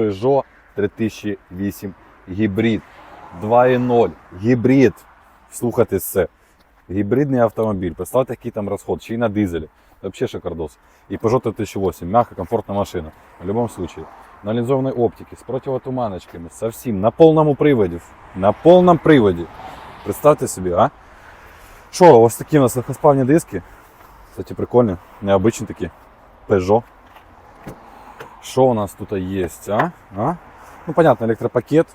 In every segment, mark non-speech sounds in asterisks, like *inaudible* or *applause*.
Peugeot 3008 гібрид 2.0. Гібрид. Слухайте це. Гібридний автомобіль. Представте, який там розход, ще й на дизелі. Вообще шикардос. И Peugeot 3008. Мягкая, комфортная машина. В любом случае. На линзованной оптике, с противотуманочками, со всем. На полному приводі. На полном приводі. Представте собі, а? Що, ось такі у нас легкосплавні диски. Кстати, прикольні, необычні такі. Peugeot. Що у нас тут є, а? а? Ну, понятно, електропакет.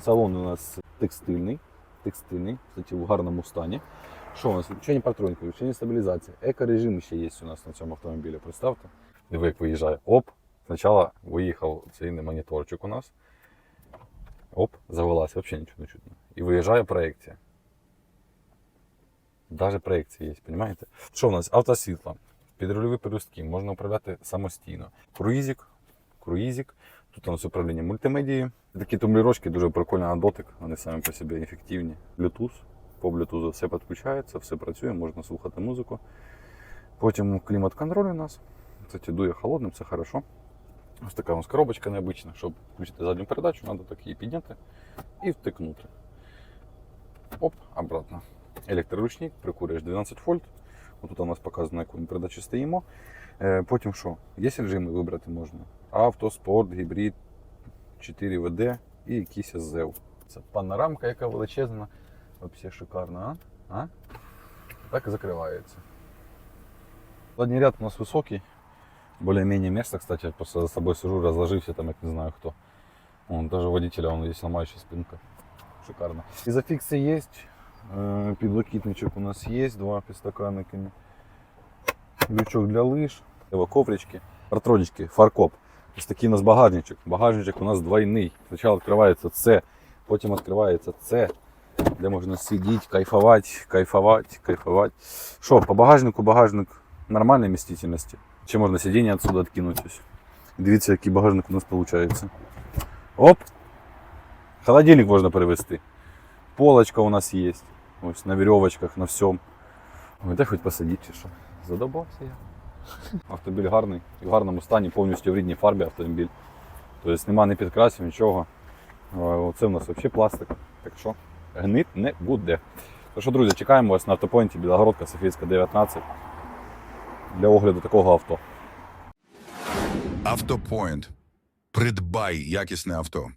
Салон у нас текстильний. Текстильний, кстати, в гарному стані. Що у нас? Включення партроника, включення стабілізації. Еко-режим ще є у нас на цьому автомобілі. Представте. Диви, як виїжджає. Оп. Спочатку виїхав цей моніторчик у нас. Оп, завелася, взагалі нічого не чутно. І виїжджає проекція. Даже проекція є, розумієте? Що у нас? Автосвітло, підрульові перестки, можна управляти самостійно. Круїзик, круїзик. Тут у нас управління мультимедією. Такі тумблірочки дуже прикольні на дотик, вони самі по собі ефективні. Bluetooth. По Bluetooth все підключається, все працює, можна слухати музику. Потім клімат-контроль у нас. Кстати, дує холодним, це хорошо. Ось така у нас коробочка необична, щоб включити задню передачу, треба так її підняти і втикнути. Оп, обратно. Електроручник, прикурюєш 12 вольт. Тут у нас показано, на яку ми передачі стоїмо. Е, Потім що? Є режими вибрати можна. Авто, спорт, гібрид, 4 ВД і якийсь ЗЕВ. Це панорамка, яка величезна. Взагалі шикарна, а? а? Так і закривається. Задній ряд у нас високий. Более-менее место, кстати, просто за собой сижу, разложился там, як не знаю кто. Вон, даже водителя он здесь ломающая спинка. Шикарно. Изофиксы есть. Э, Підлокітничок у нас есть, два підстаканниками. Лючок для лыж. Коврички. Партронички, фаркоп. Ось такий у нас багажничок. Багажничок у нас двойний. Спочатку відкривається це, потім відкривається це, де можна сидіти, кайфувати, кайфувати, кайфувати. Що, по багажнику багажник нормальної вмістительності. Чи можна сидіння відсюди відкинути? ось. Дивіться, який багажник у нас виходить. Оп! Холодильник можна перевести. Полочка у нас є. Ось на веревочках, на всьому. Де хоч посидіть чи що. Задобався я. *laughs* Автомобіль гарний, в гарному стані, повністю в рідній фарбі автомобіль. Тобто нема ні підкрасів, нічого. Е, Оце у нас взагалі пластик. Так що гнит не буде. Так що, друзі, чекаємо вас на автопоінті Білогородка, Софійська 19 для огляду такого авто. Автопоінт. Придбай якісне авто.